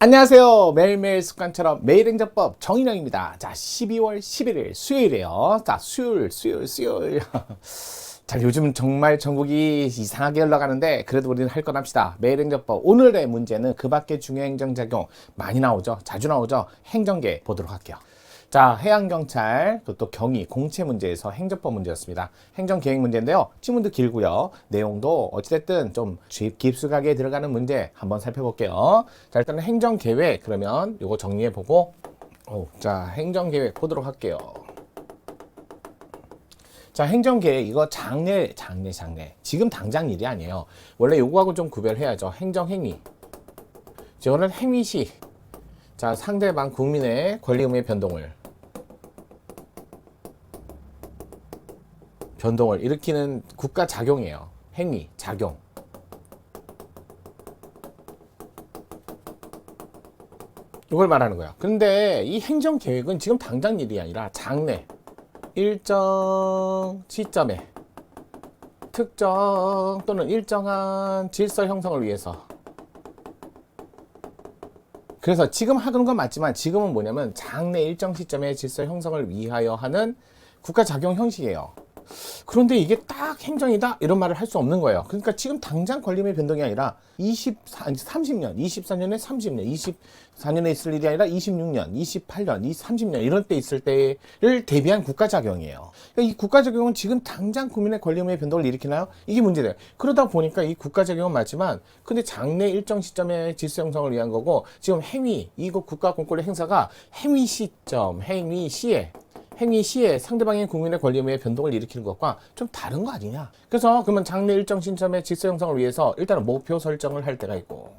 안녕하세요. 매일매일 습관처럼 매일 행정법 정인영입니다. 자, 12월 11일 수요일이에요. 자, 수요일, 수요일, 수요일. 자, 요즘 정말 전국이 이상하게 흘러가는데 그래도 우리는 할 건 합시다. 매일 행정법 오늘의 문제는 그 밖에 중요 행정 작용 많이 나오죠. 자주 나오죠. 행정계 보도록 할게요. 자, 해양경찰, 또 경위, 공채 문제에서 행정법 문제였습니다. 행정계획 문제인데요. 지문도 길고요. 내용도 어찌됐든 좀 깊숙하게 들어가는 문제 한번 살펴볼게요. 자, 일단은 행정계획, 그러면 요거 정리해보고, 오, 자, 행정계획 보도록 할게요. 자, 행정계획, 이거 장례, 장례, 장례. 지금 당장 일이 아니에요. 원래 요거하고 좀 구별해야죠. 행정행위. 저거는 행위시. 자, 상대방 국민의 권리 의무의 변동을 변동을 일으키는 국가 작용이에요. 행위, 작용. 이걸 말하는 거야. 근데 이 행정 계획은 지금 당장 일이 아니라 장래 일정 시점에 특정 또는 일정한 질서 형성을 위해서 그래서 지금 하는 건 맞지만 지금은 뭐냐면 장래 일정 시점의 질서 형성을 위하여 하는 국가 작용 형식이에요. 그런데 이게 딱 행정이다 이런 말을 할 수 없는 거예요. 그러니까 지금 당장 권리의 변동이 아니라 24, 30년, 24년에 30년, 24년에 있을 일이 아니라 26년, 28년, 30년 이런 때 있을 때를 대비한 국가 작용이에요. 그러니까 이 국가 작용은 지금 당장 국민의 권리의 변동을 일으키나요? 이게 문제돼요. 그러다 보니까 이 국가 작용은 맞지만 근데 장래 일정 시점의 질서 형성을 위한 거고 지금 행위 이거 국가 공권의 행사가 행위 시점, 행위 시에 행위 시에 상대방의 국민의 권리 의무의 변동을 일으키는 것과 좀 다른 거 아니냐. 그래서 그러면 장래 일정 신점의 질서 형성을 위해서 일단은 목표 설정을 할 때가 있고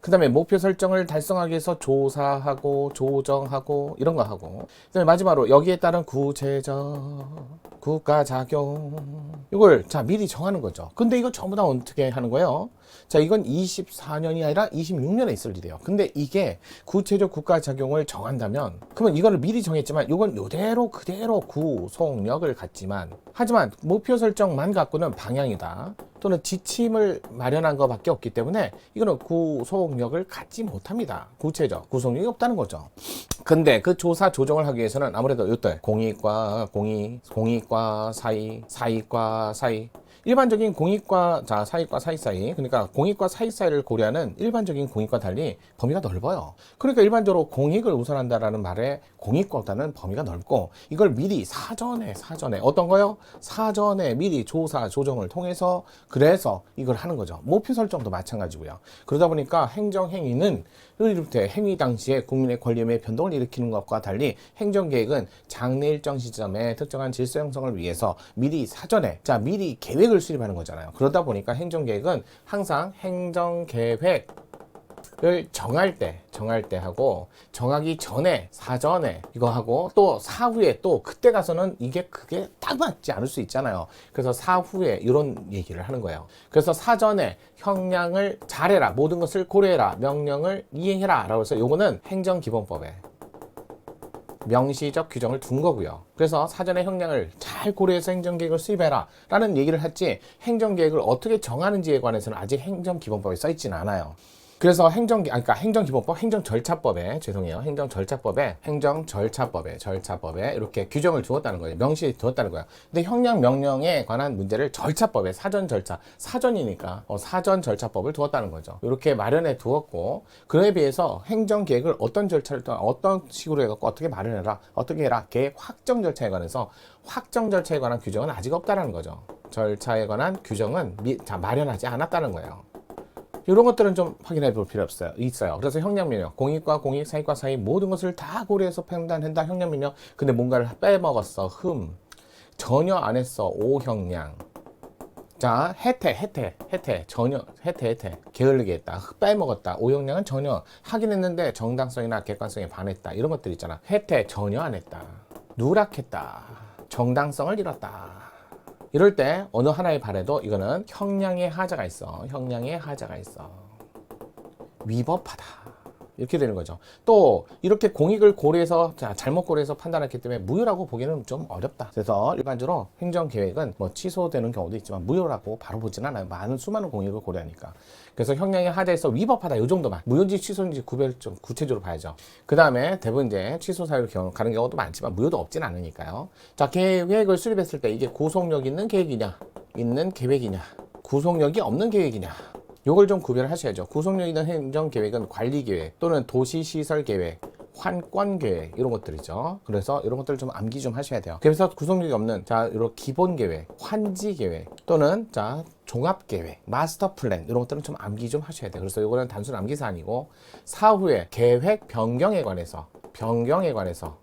그 다음에 목표 설정을 달성하기 위해서 조사하고 조정하고 이런 거 하고 그 다음에 마지막으로 여기에 따른 구체적 국가작용. 이걸 자 미리 정하는 거죠. 근데 이거 전부 다 어떻게 하는 거예요? 자 이건 24년이 아니라 26년에 있을 일이에요. 근데 이게 구체적 국가작용을 정한다면 그러면 이거를 미리 정했지만 이건 요대로 그대로 구속력을 갖지만 하지만 목표 설정만 갖고는 방향이다. 또는 지침을 마련한 것밖에 없기 때문에 이거는 구속력을 갖지 못합니다. 구체적 구속력이 없다는 거죠. 근데 그 조사 조정을 하기 위해서는 아무래도 이때 공익과 공익, 공익과 사이, 사이과 사이 일반적인 공익과 자 사익과 사이 사이 그러니까 공익과 사이 사이를 고려하는 일반적인 공익과 달리 범위가 넓어요. 그러니까 일반적으로 공익을 우선한다라는 말에 공익과보다는 범위가 넓고 이걸 미리 사전에 사전에 어떤 거요? 사전에 미리 조사 조정을 통해서 그래서 이걸 하는 거죠. 목표 설정도 마찬가지고요. 그러다 보니까 행정 행위는 이를테 행위 당시에 국민의 권리의 변동을 일으키는 것과 달리 행정계획은 장래 일정 시점에 특정한 질서 형성을 위해서 미리 사전에 자 미리 계획을 수립하는 거잖아요. 그러다 보니까 행정계획은 항상 행정계획 을 정할 때 정할 때 하고 정하기 전에 사전에 이거 하고 또 사후에 또 그때 가서는 이게 그게 딱 맞지 않을 수 있잖아요. 그래서 사후에 이런 얘기를 하는 거예요. 그래서 사전에 형량을 잘해라. 모든 것을 고려해라. 명령을 이행해라. 라고 해서 요거는 행정기본법에 명시적 규정을 둔 거고요. 그래서 사전에 형량을 잘 고려해서 행정계획을 수립해라. 라는 얘기를 했지 행정계획을 어떻게 정하는지에 관해서는 아직 행정기본법에 써 있지는 않아요. 그래서 행정 그러니까 행정기본법, 행정절차법에 죄송해요. 행정절차법에 행정절차법에 절차법에 이렇게 규정을 두었다는 거예요. 명시 두었다는 거예요. 근데 형량 명령에 관한 문제를 절차법에 사전 절차 사전이니까 어, 사전 절차법을 두었다는 거죠. 이렇게 마련해 두었고 그에 비해서 행정 계획을 어떤 절차를 통해 어떤 식으로 해갖고 어떻게 마련해라 어떻게 해라 계획 확정 절차에 관해서 확정 절차에 관한 규정은 아직 없다라는 거죠. 절차에 관한 규정은 미, 자, 마련하지 않았다는 거예요. 이런 것들은 좀 확인해 볼 필요 없어요. 있어요. 그래서 형량명령, 공익과 공익, 사익과 사익 모든 것을 다 고려해서 판단한다. 형량명령. 근데 뭔가를 빼먹었어. 흠. 전혀 안 했어. 오형량. 자, 혜택, 혜택, 혜택, 전혀, 혜택, 혜택, 게을르게 했다, 빼먹었다, 오형량은 전혀 하긴 했는데 정당성이나 객관성에 반했다, 이런 것들 있잖아. 혜택 전혀 안 했다, 누락했다, 정당성을 잃었다. 이럴 때 어느 하나의 발에도 이거는 형량의 하자가 있어. 형량의 하자가 있어. 위법하다. 이렇게 되는 거죠. 또 이렇게 공익을 고려해서 자, 잘못 고려해서 판단했기 때문에 무효라고 보기는 좀 어렵다. 그래서 일반적으로 행정 계획은 뭐 취소되는 경우도 있지만 무효라고 바로 보진 않아요. 많은 수많은 공익을 고려하니까. 그래서 형량이 하자에서 위법하다 이 정도만 무효인지 취소인지 구별 좀 구체적으로 봐야죠. 그 다음에 대부분 이제 취소 사유로 가는 경우도 많지만 무효도 없진 않으니까요. 자 계획을 수립했을 때 이게 구속력 있는 계획이냐 있는 계획이냐 구속력이 없는 계획이냐 요걸 좀 구별하셔야죠. 구속력 있는 행정 계획은 관리 계획 또는 도시 시설 계획 환권 계획 이런 것들이죠. 그래서 이런 것들을 좀 암기 좀 하셔야 돼요. 그래서 구속력이 없는 자 이런 기본 계획, 환지 계획 또는 자 종합 계획, 마스터 플랜 이런 것들은 좀 암기 좀 하셔야 돼요. 그래서 이거는 단순 암기 사안이고 사후에 계획 변경에 관해서 변경에 관해서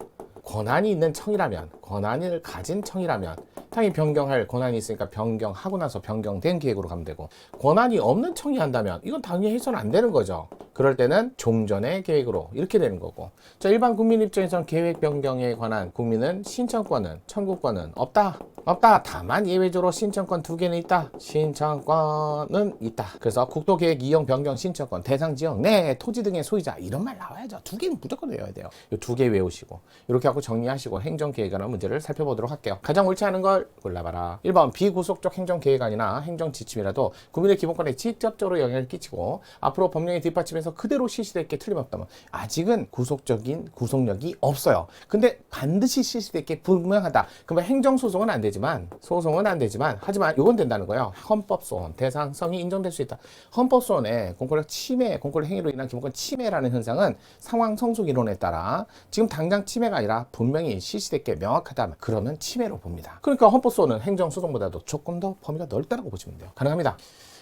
권한이 있는 청이라면 권한을 가진 청이라면 당연히 변경할 권한이 있으니까 변경하고 나서 변경된 계획으로 가면 되고 권한이 없는 청이 한다면 이건 당연히 해서는 안 되는 거죠. 그럴 때는 종전의 계획으로 이렇게 되는 거고 자 일반 국민 입장에서는 계획 변경에 관한 국민은 신청권은 청구권은 없다 없다. 다만 예외적으로 신청권 두 개는 있다. 신청권은 있다. 그래서 국토계획 이용 변경 신청권 대상 지역 내 토지 등의 소유자 이런 말 나와야죠. 두 개는 무조건 외워야 돼요. 이 두 개 외우시고 이렇게 하고 정리하시고 행정계획안의 문제를 살펴보도록 할게요. 가장 옳지 않은 걸 골라봐라. 1번 비구속적 행정계획안이나 행정지침이라도 국민의 기본권에 직접적으로 영향을 끼치고 앞으로 법령의 뒷받침에서 그대로 실시될 게 틀림없다면 아직은 구속적인 구속력이 없어요. 근데 반드시 실시될 게 분명하다. 그러면 행정소송은 안 되 지만 소송은 안 되지만 하지만 이건 된다는 거예요. 헌법소원 대상성이 인정될 수 있다. 헌법소원에 공권력 침해 공권력 행위로 인한 기본권 침해라는 현상은 상황 성숙 이론에 따라 지금 당장 침해가 아니라 분명히 실시될 게 명확하다 그러면 침해로 봅니다. 그러니까 헌법소원은 행정소송보다도 조금 더 범위가 넓다고 보시면 돼요. 가능합니다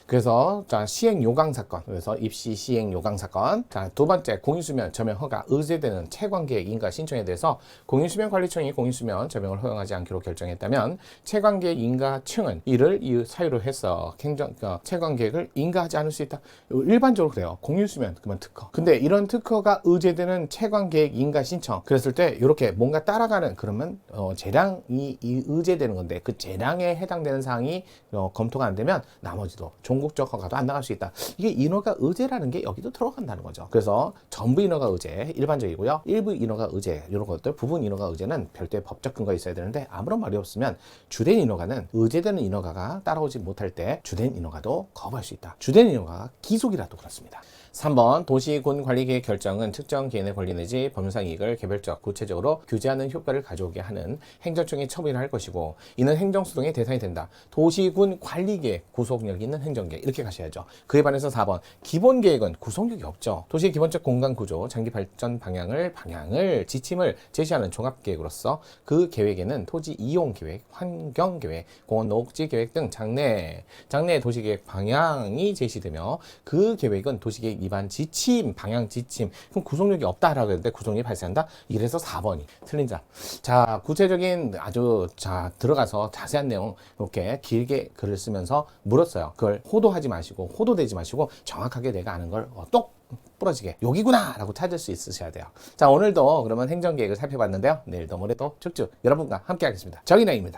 그래서 자 시행 요강 사건. 그래서 입시 시행 요강 사건. 자 두 번째 공인수면 저명 허가 의제되는 채광계획 인가 신청에 대해서 공인수면 관리청이 공인수면 저명을 허용하지 않기로 결정했다면 채광계획 인가청은 이를 이유 사유로 해서 행정 어, 채광계획을 인가하지 않을 수 있다. 일반적으로 그래요. 공인수면 그러면 특허. 근데 이런 특허가 의제되는 채광계획 인가 신청. 그랬을 때 이렇게 뭔가 따라가는 그러면 어, 재량이 이 의제되는 건데 그 재량에 해당되는 사항이 어, 검토가 안 되면 나머지도 종 국적 허가도 안 나갈 수 있다. 이게 인허가 의제라는 게 여기도 들어간다는 거죠. 그래서 전부 인허가 의제 일반적이고요. 일부 인허가 의제 이런 것들 부분 인허가 의제는 별도의 법적 근거가 있어야 되는데 아무런 말이 없으면 주된 인허가는 의제되는 인허가가 따라오지 못할 때 주된 인허가도 거부할 수 있다. 주된 인허가가 기속이라도 그렇습니다. 3번 도시군 관리계획 결정은 특정 개인의 권리 내지 법률상 이익을 개별적 구체적으로 규제하는 효과를 가져오게 하는 행정청이 처분을 할 것이고 이는 행정수동의 대상이 된다. 도시군 관리계획 구속력 있는 행정 계획 이렇게 가셔야죠. 그에 반해서 4번 기본 계획은 구속력이 없죠. 도시의 기본적 공간 구조, 장기 발전 방향을 방향을 지침을 제시하는 종합 계획으로서 그 계획에는 토지 이용 계획, 환경 계획, 공원 녹지 계획 등 장래 장래 도시 계획 방향이 제시되며 그 계획은 도시 계획 위반 지침, 방향 지침. 그럼 구속력이 없다라고 했는데 구속력이 발생한다? 이래서 4번이 틀린 자. 자, 구체적인 아주 자, 들어가서 자세한 내용 이렇게 길게 글을 쓰면서 물었어요. 그걸 호도하지 마시고 호도되지 마시고 정확하게 내가 아는 걸 어, 똑 부러지게 여기구나 라고 찾을 수 있으셔야 돼요. 자, 오늘도 그러면 행정계획을 살펴봤는데요. 내일도 모레도 쭉쭉 여러분과 함께 하겠습니다. 정인아입니다.